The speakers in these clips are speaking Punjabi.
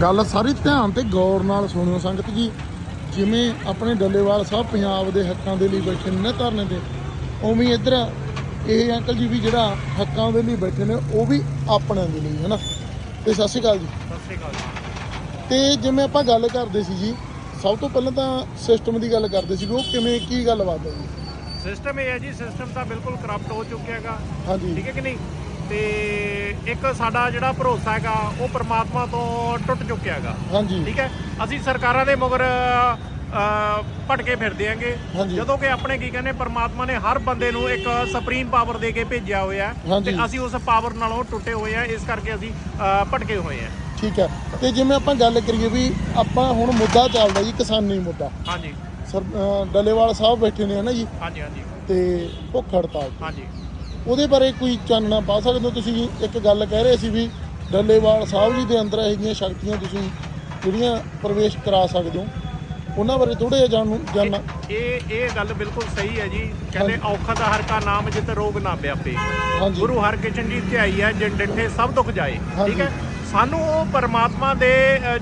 ਗੱਲ ਸਾਰੀ ਧਿਆਨ ਤੇ ਗੌਰ ਨਾਲ ਸੁਣਿਓ ਸੰਗਤ ਜੀ। ਜਿਵੇਂ ਆਪਣੇ ਡੱਲੇਵਾਲ ਸਾਹਿਬ ਪੰਜਾਬ ਦੇ ਹੱਕਾਂ ਦੇ ਲਈ ਬੈਠੇ ਨੇ ਨਾ ਧਰਨੇ ਤੇ ਉਵੇਂ ਇੱਧਰ ਇਹ ਅੰਕਲ ਜੀ ਵੀ ਜਿਹੜਾ ਹੱਕਾਂ ਦੇ ਲਈ ਬੈਠੇ ਨੇ ਉਹ ਵੀ ਆਪਣਿਆਂ ਦੇ ਲਈ ਹੈ ਨਾ ਤੇ ਸਤਿ ਸ਼੍ਰੀ ਅਕਾਲ ਜੀ। ਸਤਿ ਸ੍ਰੀ ਅਕਾਲ। ਤੇ ਜਿਵੇਂ ਆਪਾਂ ਗੱਲ ਕਰਦੇ ਸੀ ਜੀ ਸਭ ਤੋਂ ਪਹਿਲਾਂ ਤਾਂ ਸਿਸਟਮ ਦੀ ਗੱਲ ਕਰਦੇ ਸੀ ਉਹ ਕਿਵੇਂ ਕੀ ਗੱਲਬਾਤ ਹੈ ਜੀ? ਸਿਸਟਮ ਇਹ ਹੈ ਜੀ ਸਿਸਟਮ ਤਾਂ ਬਿਲਕੁਲ ਕਰਪਟ ਹੋ ਚੁੱਕਿਆ ਹੈਗਾ। ਹਾਂਜੀ। ਠੀਕ ਹੈ ਕਿ ਨਹੀਂ? ਤੇ ਇੱਕ ਸਾਡਾ ਜਿਹੜਾ ਭਰੋਸਾ ਹੈਗਾ ਉਹ ਪ੍ਰਮਾਤਮਾ ਤੋਂ ਟੁੱਟ ਚੁੱਕਿਆ ਹੈਗਾ। ਹਾਂਜੀ। ਠੀਕ ਹੈ? ਅਸੀਂ ਸਰਕਾਰਾਂ ਦੇ ਮਗਰ ਅ, ਭਟਕੇ ਫਿਰਦੇ ਆਂਗੇ ਹਾਂਜੀ। ਜਦੋਂ ਕਿ ਆਪਣੇ ਕੀ ਕਹਿੰਦੇ ਪ੍ਰਮਾਤਮਾ ਨੇ ਹਰ ਬੰਦੇ ਨੂੰ ਇੱਕ ਸੁਪਰੀਮ ਪਾਵਰ ਦੇ ਕੇ ਭੇਜਿਆ ਹੋਇਆ ਹੈ ਹਾਂਜੀ। ਤੇ ਅਸੀਂ ਉਸ ਪਾਵਰ ਨਾਲੋਂ ਟੁੱਟੇ ਹੋਏ ਆ ਇਸ ਕਰਕੇ ਅਸੀਂ ਅ, ਭਟਕੇ ਹੋਏ ਆ ਠੀਕ ਹੈ। ਤੇ ਜਿਵੇਂ ਆਪਾਂ ਗੱਲ ਕਰੀਏ ਵੀ ਆਪਾਂ ਹੁਣ ਮੁੱਦਾ ਚੱਲਦਾ ਜੀ ਕਿਸਾਨੀ ਮੁੱਦਾ। ਹਾਂਜੀ। ਸਰ ਅਹ ਡੱਲੇਵਾਲ ਸਾਹਿਬ ਬੈਠੇ ਨੇ ਨਾ ਜੀ? ਹਾਂਜੀ ਹਾਂਜੀ। ਤੇ ਭੁੱਖ ਹੜਤਾਲ ਤੇ। ਹਾਂਜੀ। ਉਹਦੇ ਬਾਰੇ ਕੋਈ ਚਾਨਣਾ ਪਾ ਸਕਦੇ ਹੋ? ਤੁਸੀਂ ਇੱਕ ਗੱਲ ਕਹਿ ਰਹੇ ਸੀ ਵੀ ਡੱਲੇਵਾਲ ਸਾਹਿਬ ਜੀ ਦੇ ਅੰਦਰ ਇਹੋ ਜਿਹੀਆਂ ਸ਼ਕਤੀਆਂ ਤੁਸੀਂ ਜਿਹੜੀਆਂ ਪ੍ਰਵੇਸ਼ ਕਰਾ ਸਕਦੇ ਹੋ ਉਹਨਾਂ ਬਾਰੇ ਥੋੜੇ ਜਿਹਾ ਜਾਣੂ ਜਾਨਣਾ ਇਹ ਇਹ ਗੱਲ ਬਿਲਕੁਲ ਸਹੀ ਹੈ ਜੀ। ਕਹਿੰਦੇ ਔਖਾ ਦਾ ਹਰ ਕਾ ਨਾਮ ਜਿਤ ਰੋਗ ਨਾ ਵਿਆਪੇ ਹਾਂਜੀ। ਗੁਰੂ ਹਰਕ੍ਰਿਸ਼ਨ ਜੀ ਧਿਆਈ ਹੈ ਜਿਨ ਡਿਠੇ ਸਭ ਦੁੱਖ ਜਾਏ। ਠੀਕ ਹੈ? ਸਾਨੂੰ ਉਹ ਪਰਮਾਤਮਾ ਦੇ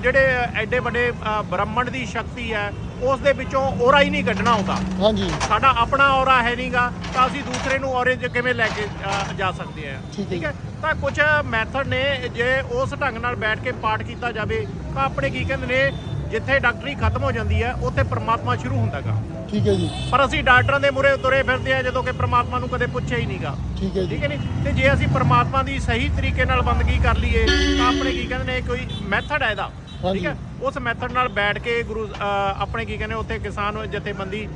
ਜਿਹੜੇ ਐਡੇ ਵੱਡੇ ਬ੍ਰਹਮੰਡ ਦੀ ਸ਼ਕਤੀ ਹੈ ਉਸ ਦੇ ਵਿੱਚੋਂ ਔਰਾ ਹੀ ਨਹੀਂ ਕੱਢਣਾ ਆਉਂਦਾ ਹਾਂਜੀ। ਸਾਡਾ ਆਪਣਾ ਔਰਾ ਹੈ ਨਹੀਂਗਾ ਤਾਂ ਅਸੀਂ ਦੂਸਰੇ ਨੂੰ ਔਰੇ 'ਚ ਕਿਵੇਂ ਲੈ ਕੇ ਅ, ਜਾ ਸਕਦੇ ਹਾਂ ਠੀਕ ਹੈ? ਤਾਂ ਕੁਝ ਮੈਥਡ ਨੇ ਜੇ ਉਸ ਢੰਗ ਨਾਲ ਬੈਠ ਕੇ ਪਾਠ ਕੀਤਾ ਜਾਵੇ ਤਾਂ ਆਪਣੇ ਕੀ ਕਹਿੰਦੇ ਨੇ ਜਿੱਥੇ ਡਾਕਟਰੀ ਖਤਮ ਹੋ ਜਾਂਦੀ ਹੈ ਉੱਥੇ ਪਰਮਾਤਮਾ ਸ਼ੁਰੂ ਹੁੰਦਾਗਾ। ਠੀਕ ਹੈ ਜੀ। ਪਰ ਅਸੀਂ ਡਾਕਟਰਾਂ ਦੇ ਮੂਹਰੇ ਤੁਰੇ ਫਿਰਦੇ ਆ ਜਦੋਂ ਕਿ ਪ੍ਰਮਾਤਮਾ ਨੂੰ ਕਦੇ ਪੁੱਛਿਆ ਹੀ ਨਹੀਂਗਾ। ਠੀਕ ਹੈ ਜੀ। ਠੀਕ ਹੈ ਨਹੀਂ ਤੇ ਜੇ ਅਸੀਂ ਪ੍ਰਮਾਤਮਾ ਦੀ ਸਹੀ ਤਰੀਕੇ ਨਾਲ ਬੰਦਗੀ ਕਰ ਲਈਏ ਤਾਂ ਆਪਣੇ ਕੀ ਕਹਿੰਦੇ ਨੇ ਕੋਈ ਮੈਥਡ ਹੈ ਇਹਦਾ। ਠੀਕ ਹੈ? ਉਸ ਮੈਥਡ ਨਾਲ ਬੈਠ ਕੇ ਗੁਰੂ ਆਪਣੇ ਕੀ ਕਹਿੰਦੇ ਉੱਥੇ ਕਿਸਾਨ ਜਥੇਬੰਦੀ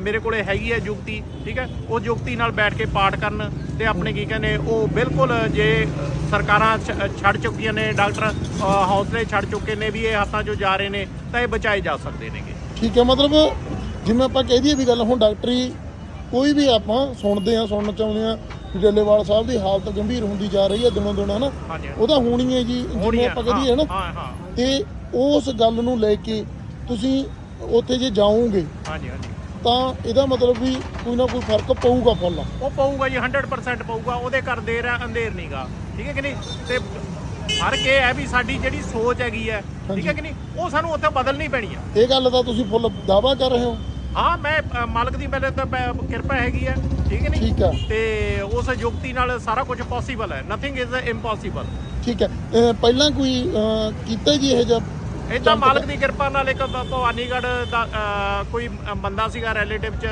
ਮੇਰੇ ਕੋਲੇ ਹੈਗੀ ਹੈ ਜੁਗਤੀ ਠੀਕ ਹੈ? ਉਹ ਜੁਗਤੀ ਨਾਲ ਬੈਠ ਕੇ ਪਾਠ ਕਰਨ ਤੇ ਆਪਣੇ ਕੀ ਕਹਿੰਦੇ ਉਹ ਬਿਲਕੁਲ ਜੇ ਸਰਕਾਰਾਂ ਛੱਡ ਚੁੱਕੀਆਂ ਨੇ ਡਾਕਟਰ ਹੌਸਲੇ ਛੱਡ ਚੁੱਕੇ ਨੇ ਵੀ ਇਹ ਹੱਥਾਂ 'ਚੋਂ ਜਾ ਰਹੇ ਨੇ ਤਾਂ ਇਹ ਬਚਾਏ ਜਾ ਸਕਦੇ ਨੇਗੇ। ਠੀਕ ਹੈ ਮਤਲਬ ਜਿਵੇਂ ਆਪਾਂ ਕਹਿ ਦਈਏ ਵੀ ਗੱਲ ਹੁਣ ਡਾਕਟਰੀ ਕੋਈ ਵੀ ਆਪਾਂ ਸੁਣਦੇ ਆ ਸੁਣਨਾ ਚਾਹੁੰਦੇ ਆ ਵੀ ਡੱਲੇਵਾਲ ਸਾਹਿਬ ਦੀ ਹਾਲਤ ਗੰਭੀਰ ਹੁੰਦੀ ਜਾ ਰਹੀ ਹੈ ਦਿਨੋਂ ਦਿਨ ਹਨਾ? ਉਹਦਾ ਹੋਣੀ ਹੈ ਜੀ ਜਿਵੇਂ ਆਪਾਂ ਕਹਦੀਏ ਨਾ ਹਾਂ ਹਾਂ। ਤੇ ਉਸ ਗੱਲ ਨੂੰ ਲੈ ਕੇ ਤੁਸੀਂ ਉੱਥੇ ਜੇ ਜਾਓਗੇ ਹਾਂਜੀ ਹਾਂਜੀ। ਤਾਂ ਇਹਦਾ ਮਤਲਬ ਵੀ ਕੋਈ ਨਾ ਕੋਈ ਫ਼ਰਕ ਪਊਗਾ ਫੁੱਲ। ਉਹ ਪਊਗਾ ਜੀ 100% ਪਊਗਾ ਉਹਦੇ ਕਰ ਦੇਰ ਹੈ ਅੰਧੇਰ ਨਹੀਂਗਾ ਠੀਕ ਹੈ ਕਿ ਨਹੀਂ? ਤੇ ਫ਼ਰਕ ਇਹ ਹੈ ਵੀ ਸਾਡੀ ਜਿਹੜੀ ਸੋਚ ਹੈਗੀ ਹੈ ਠੀਕ ਹੈ ਕਿ ਨਹੀਂ? ਉਹ ਸਾਨੂੰ ਉੱਥੇ ਬਦਲਣੀ ਪੈਣੀ ਹੈ ਇਹ ਗੱਲ ਦਾ ਤੁਸੀਂ ਫੁੱਲ ਦਾਵਾ ਕਰ ਰਹੇ ਹੋ? ਹਾਂ ਮੈਂ ਅ, ਮਾਲਕ ਦੀ ਪਹਿਲੇ ਤਾਂ ਪ- ਕਿਰਪਾ ਹੈਗੀ ਹੈ ਠੀਕ ਹੈ ਨਹੀਂ? ਠੀਕ ਆ ਤੇ ਉਸ ਯੁਕਤੀ ਨਾਲ ਸਾਰਾ ਕੁਝ ਪੋਸੀਬਲ ਹੈ। ਨਥਿੰਗ ਇਜ਼ ਇੰਪੋਸੀਬਲ ਠੀਕ ਹੈ। ਅਹ ਪਹਿਲਾਂ ਕੋਈ ਅਹ, ਕੀਤਾ ਜੀ ਇਹ ਜਿਹਾ ਇਹ ਤਾਂ ਮਾਲਕ ਦੀ ਕਿਰਪਾ ਨਾਲ ਇੱਕ ਭ- ਭਵਾਨੀਗੜ੍ਹ ਦਾ ਅ, ਕੋਈ ਬੰਦਾ ਸੀਗਾ ਰਿਲੇਟਿਵ ਚ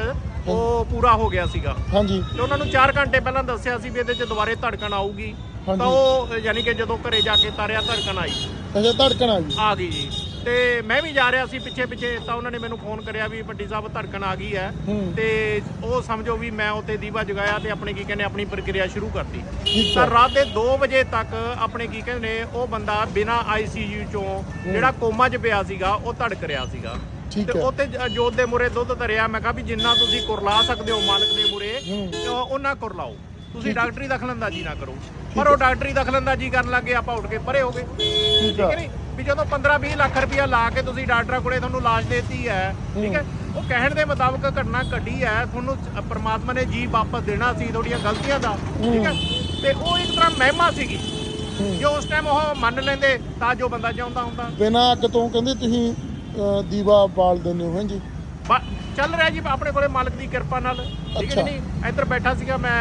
ਉਹ ਪੂਰਾ ਹੋ ਗਿਆ ਸੀਗਾ। ਹਾਂਜੀ। ਤੇ ਉਹਨਾਂ ਨੂੰ 4 ਘੰਟੇ ਪਹਿਲਾਂ ਦੱਸਿਆ ਸੀ ਵੀ ਇਹਦੇ 'ਚ ਦੁਬਾਰੇ ਧੜਕਣ ਆਊਗੀ। ਹਾਂਜੀ। ਤਾਂ ਉਹ ਯਾਨੀ ਕਿ ਜਦੋਂ ਘਰੇ ਜਾ ਕੇ ਤਾਰਿਆ ਧੜਕਣ ਆਈ। ਅੱਛਾ ਧੜਕਣ ਆ ਗਈ। ਆ ਗਈ ਜੀ। ਤੇ ਮੈਂ ਵੀ ਜਾ ਰਿਹਾ ਸੀ ਪਿੱਛੇ ਪਿੱਛੇ ਤਾਂ ਉਹਨਾਂ ਨੇ ਮੈਨੂੰ ਫੋਨ ਕਰਿਆ ਵੀ ਵੱਡੀ ਸਾਹਿਬ ਧੜਕਣ ਆ ਗਈ ਹੈ। ਹੂੰ। ਤੇ ਉਹ ਸਮਝੋ ਵੀ ਮੈਂ ਉੱਥੇ ਦੀਵਾ ਜਗਾਇਆ ਤੇ ਆਪਣੇ ਕੀ ਕਹਿੰਦੇ ਆਪਣੀ ਪ੍ਰਕਿਰਿਆ ਸ਼ੁਰੂ ਕਰਤੀ। ਠੀਕ ਤਾਂ ਹੈ ਰਾਤ ਦੇ 2 ਵਜੇ ਤੱਕ ਆਪਣੇ ਕੀ ਕਹਿੰਦੇ ਨੇ ਉਹ ਬੰਦਾ ਬਿਨਾ ਆਈਸੀਯੂ ਚੋਂ ਜਿਹੜਾ ਕੋਮਾ 'ਚ ਪਿਆ ਸੀਗਾ ਉਹ ਧੜਕ ਰਿਹਾ ਸੀਗਾ। ਠੀਕ ਤੇ ਹੈ। ਉੱਤੇ ਜ- ਜੋਤ ਦੇ ਮੂਰੇ ਦੁੱਧ ਧਰਿਆ ਮੈਂ ਕਿਹਾ ਵੀ ਜਿੰਨਾ ਤੁਸੀਂ ਕੁਰਲਾ ਸਕਦੇ ਹੋ ਮਾਲਕ ਦੇ ਮੂਰੇ ਹੂੰ। ਉਹਨਾਂ ਕੁਰਲਾਓ। ਤੁਸੀਂ ਡਾਕਟਰੀ ਦਖਲਅੰਦਾਜ਼ੀ ਨਾ ਕਰੋ। ਪਰ ਉਹ ਡਾਕਟਰੀ ਦਖਲਅੰਦਾਜ਼ੀ ਕਰਨ ਲੱਗੇ ਆਪਾਂ ਉੱਠ ਕੇ ਪਰੇ ਹੋ ਗਏ। ਠੀਕ ਹੈ ਨਹੀਂ? ਵੀ ਜਦੋਂ 15 20 ਲੱਖ ਰੁਪਇਆ ਲਾ ਕੇ ਤੁਸੀਂ ਡਾਕਟਰਾਂ ਕੋਲੇ ਤੁਹਾਨੂੰ ਲਾਸ਼ ਦੇਤੀ ਹੈ ਠੀਕ ਹੈ? ਉਹ ਕਹਿਣ ਦੇ ਮੁਤਾਬਕ ਘਟਨਾ ਘਟੀ ਹੈ ਤੁਹਾਨੂੰ ਪ੍ਰਮਾਤਮਾ ਨੇ ਜੀ ਵਾਪਸ ਦੇਣਾ ਸੀ ਤੁਹਾਡੀਆਂ ਗਲਤੀਆਂ ਦਾ ਠੀਕ ਹੈ? ਤੇ ਉਹ ਇੱਕ ਤਰ੍ਹਾਂ ਮਹਿਮਾ ਸੀਗੀ। ਜੋ ਉਸ ਟਾਈਮ ਉਹ ਮੰਨ ਲੈਂਦੇ ਤਾਂ ਜੋ ਬੰਦਾ ਚਾਹੁੰਦਾ ਹੁੰਦਾ। ਬਿਨਾਂ ਅੱਗ ਤੋਂ ਕਹਿੰਦੇ ਤੁਸੀਂ ਦੀਵਾ ਬਾਲ ਦਿੰਦੇ ਹੋ ਹੈਂ ਜੀ। ਬਾ- ਚੱਲ ਰਿਹਾ ਜੀ ਆਪਣੇ ਕੋਲੇ ਮਾਲਕ ਦੀ ਕਿਰਪਾ ਨਾਲ। ਠੀਕ ਹੈ ਨਹੀਂ? ਇੱਧਰ ਬੈਠਾ ਸੀਗਾ ਮੈਂ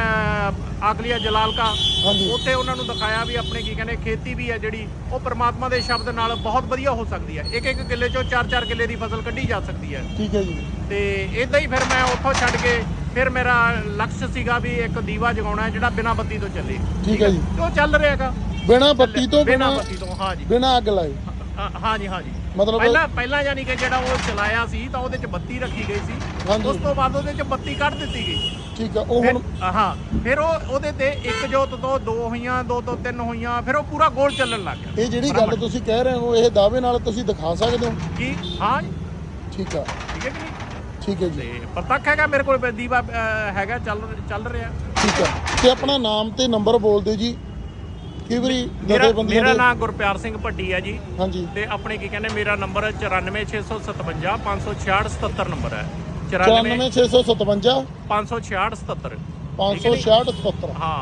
ਆਗਲੀਆ ਜਲਾਲ ਕਾ। ਹਾਂਜੀ। ਉੱਥੇ ਉਹਨਾਂ ਨੂੰ ਦਿਖਾਇਆ ਵੀ ਆਪਣੇ ਕੀ ਕਹਿੰਦੇ ਖੇਤੀ ਵੀ ਹੈ ਜਿਹੜੀ ਉਹ ਪ੍ਰਮਾਤਮਾ ਦੇ ਸ਼ਬਦ ਨਾਲ ਬਹੁਤ ਵਧੀਆ ਹੋ ਸਕਦੀ ਹੈ। ਇੱਕ ਇੱਕ ਕਿੱਲੇ ਚੋਂ ਚਾਰ ਚਾਰ ਕਿੱਲੇ ਦੀ ਫਸਲ ਕੱਢੀ ਜਾ ਸਕਦੀ ਹੈ। ਠੀਕ ਹੈ ਜੀ। ਤੇ ਇਦਾਂ ਹੀ ਫਿਰ ਮੈਂ ਉੱਥੋਂ ਛੱਡ ਕੇ ਫਿਰ ਮੇਰਾ ਲਕਸ਼ ਸੀਗਾ ਵੀ ਇੱਕ ਦੀਵਾ ਜਗਾਉਣਾ ਜਿਹੜਾ ਬਿਨਾਂ ਬੱਤੀ ਤੋਂ ਚੱਲੇ। ਠੀਕ ਹੈ ਜੀ। ਉਹ ਚੱਲ ਰਿਹਾਗਾ ਬਿਨਾਂ ਬੱਤੀ ਤੋਂ ਬਿਨਾਂ ਬੱਤੀ ਤੋਂ ਹਾਂ ਜੀ। ਬਿਨਾਂ ਅੱਗ ਲਾਏ। ਹਾਂ ਜੀ ਹਾਂ ਜੀ। ਮਤਲਬ ਪਹਿਲਾਂ ਪਹਿਲਾਂ ਯਾਨੀ ਕਿ ਜਿਹੜਾ ਉਹ ਚਲਾਇਆ ਸੀ ਤਾਂ ਉਹਦੇ 'ਚ ਬੱਤੀ ਰੱਖੀ ਗਈ ਸੀ। ਹਾਂਜੀ। ਉਸ ਤੋਂ ਬਾਅਦ ਉਹਦੇ 'ਚ ਬੱਤੀ ਕੱਢ ਦਿੱਤੀ ਗਈ। ਠੀਕ ਆ ਉਹ ਫਿਰ ਹੁਣ ਹਾਂ ਫਿਰ ਉਹ ਉਹਦੇ ਤੇ ਇੱਕ ਜੋਤ ਤੋਂ ਦੋ ਹੋਈਆਂ ਦੋ ਤੋਂ ਤਿੰਨ ਹੋਈਆਂ ਫਿਰ ਉਹ ਪੂਰਾ ਗੋਲ ਚੱਲਣ ਲੱਗ ਗਿਆ। ਇਹ ਜਿਹੜੀ ਗੱਲ ਤੁਸੀਂ ਕਹਿ ਰਹੇ ਹੋ ਇਹ ਦਾਅਵੇ ਨਾਲ ਤੁਸੀਂ ਦਿਖਾ ਸਕਦੇ ਹੋ? ਕੀ? ਹਾਂ ਜੀ, ਠੀਕ ਆ। ਠੀਕ ਹੈ ਕਿ ਨਹੀਂ? ਠੀਕ ਹੈ ਜੀ। ਤੇ ਪ੍ਰਤੱਖ ਹੈਗਾ ਮੇਰੇ ਕੋਲ ਦੀਵਾ ਅਹ, ਹੈਗਾ ਚੱਲ ਚੱਲ ਰਿਹਾ। ਠੀਕ ਆ। ਤੇ ਆਪਣਾ ਨਾਮ ਤੇ ਨੰਬਰ ਬੋਲ ਦਿਓ ਜੀ। ਕਈ ਵਾਰੀ ਮੇਰਾ ਜਥੇਬੰਦੀਆਂ ਮੇਰਾ ਦੇ ਨਾਮ ਗੁਰਪਿਆਰ ਸਿੰਘ ਭੱਟੀ ਹੈ ਜੀ। ਹਾਂਜੀ। ਤੇ ਆਪਣੇ ਕੀ ਕਹਿੰਦੇ ਮੇਰਾ ਨੰਬਰ 94657 566 77 ਨੰਬਰ ਹੈ। 94 94657 566 77 566 77 ਹਾਂ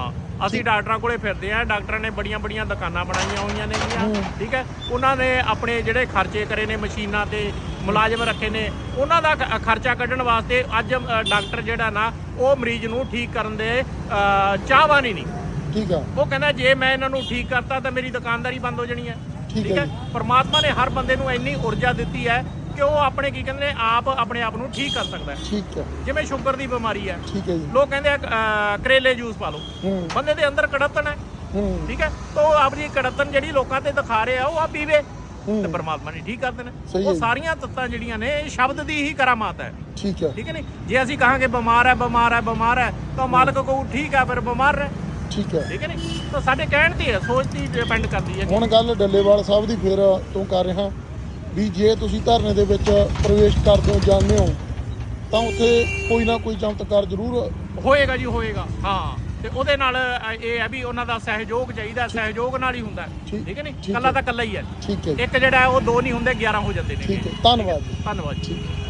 ਅਸੀਂ ਡਾਕਟਰਾਂ ਕੋਲੇ ਫਿਰਦੇ ਆ ਡਾਕਟਰਾਂ ਨੇ ਬੜੀਆਂ ਬੜੀਆਂ ਦੁਕਾਨਾਂ ਬਣਾਈਆਂ ਹੋਈਆਂ ਨੇਗੀਆਂ ਠੀਕ ਹੈ? ਉਹਨਾਂ ਨੇ ਆਪਣੇ ਜਿਹੜੇ ਖਰਚੇ ਕਰੇ ਨੇ ਮਸ਼ੀਨਾਂ ਤੇ ਮੁਲਾਜ਼ਮ ਰੱਖੇ ਨੇ ਉਹਨਾਂ ਦਾ ਖ- ਖਰਚਾ ਕੱਢਣ ਵਾਸਤੇ ਅੱਜ ਅ, ਡਾਕਟਰ ਜਿਹੜਾ ਨਾ ਉਹ ਮਰੀਜ਼ ਨੂੰ ਠੀਕ ਕਰਨ ਦੇ ਅ, ਚਾਹਵਾਨ ਹੀ ਨਹੀਂ ਠੀਕ ਆ। ਉਹ ਕਹਿੰਦਾ ਜੇ ਮੈਂ ਇਹਨਾਂ ਨੂੰ ਠੀਕ ਕਰਤਾ ਤਾਂ ਮੇਰੀ ਦੁਕਾਨਦਾਰੀ ਬੰਦ ਹੋ ਜਾਣੀ ਹੈ। ਠੀਕ ਹੈ? ਪਰਮਾਤਮਾ ਨੇ ਹਰ ਬੰਦੇ ਨੂੰ ਇੰਨੀ ਊਰਜਾ ਦਿੱਤੀ ਹੈ ਕਿ ਉਹ ਆਪਣੇ ਕੀ ਕਹਿੰਦੇ ਨੇ ਆਪ ਆਪਣੇ ਆਪ ਨੂੰ ਠੀਕ ਕਰ ਸਕਦਾ ਹੈ। ਠੀਕ ਆ। ਜਿਵੇਂ ਸ਼ੂਗਰ ਦੀ ਬਿਮਾਰੀ ਹੈ। ਠੀਕ ਹੈ ਜੀ। ਲੋਕ ਕਹਿੰਦੇ ਆ ਅ, ਕਰੇਲੇ ਜੂਸ ਪਾ ਲਓ। ਹੂੰ। ਬੰਦੇ ਦੇ ਅੰਦਰ ਕੜਤਨ ਹੈ। ਹੂੰ। ਠੀਕ ਹੈ? ਤਾਂ ਉਹ ਆਪਣੀ ਕੜਤਨ ਜਿਹੜੀ ਲੋਕਾਂ ਤੇ ਦਿਖਾ ਰਹੇ ਉਹ ਆ ਪੀਵੇ। ਹੂੰ। ਤੇ ਪਰਮਾਤਮਾ ਨੇ ਠੀਕ ਕਰ ਦੇਣਾ। ਸਹੀ ਹੈ ਉਹ ਜੀ। ਸਾਰੀਆਂ ਤੱਤਾਂ ਜਿਹੜੀਆਂ ਨੇ ਇਹ ਸ਼ਬਦ ਦੀ ਹੀ ਕਰਾਮਾਤ ਹੈ। ਠੀਕ ਆ। ਠੀਕ ਹੈ ਨਹੀਂ ਜੇ ਅਸੀਂ ਕਹਾਂਗੇ ਬਿਮਾਰ ਹੈ ਬਿਮਾਰ ਹੈ ਬਿਮਾਰ ਹੈ ਤਾਂ ਮਾਲਕ ਕਹੂ ਠੀਕ ਹੈ ਫਿਰ ਬਿਮਾਰ ਹੈ ਠੀਕ ਆ ਠੀਕ ਹੈ ਨਹੀਂ ਤਾਂ ਸਾਡੇ ਕਹਿਣ ਤੇ ਹੈ ਸੋਚ ਦੀ ਡਿਪੈਂਡ ਕਰਦੀ ਹੈ ਹੁਣ ਗੱਲ ਡੱਲੇਵਾਲ ਸਾਹਿਬ ਦੀ ਫਿਰ ਤੋਂ ਕਰ ਰਿਹਾ ਵੀ ਜੇ ਤੁਸੀਂ ਧਰਨੇ ਦੇ ਵਿੱਚ ਪ੍ਰਵੇਸ਼ ਕਰਦੇ ਹੋ ਜਾਂਦੇ ਹੋ ਤਾਂ ਉੱਥੇ ਕੋਈ ਨਾ ਕੋਈ ਚਮਤਕਾਰ ਜ਼ਰੂਰ ਹੋਏਗਾ ਜੀ ਹੋਏਗਾ। ਹਾਂ ਤੇ ਉਹਦੇ ਨਾਲ ਇਹ ਹੈ ਵੀ ਉਹਨਾਂ ਦਾ ਸਹਿਯੋਗ ਚਾਹੀਦਾ ਸਹਿਯੋਗ ਨਾਲ ਹੀ ਹੁੰਦਾ। ਹੈ। ਠੀਕ- ਹੈ ਨਹੀਂ ਕੱਲਾ ਹੈ। ਤਾਂ ਕੱਲਾ ਹੀ ਹੈ। ਹੈ। ਇੱਕ ਜਿਹੜਾ ਹੈ ਉਹ ਦੋ ਨਹੀਂ ਹੁੰਦੇ 11 ਹੋ ਜਾਂਦੇ ਨੇ ਠੀਕ ਹੈ। ਧੰਨਵਾਦ ਧੰਨਵਾਦ ਜੀ। ਹੈ।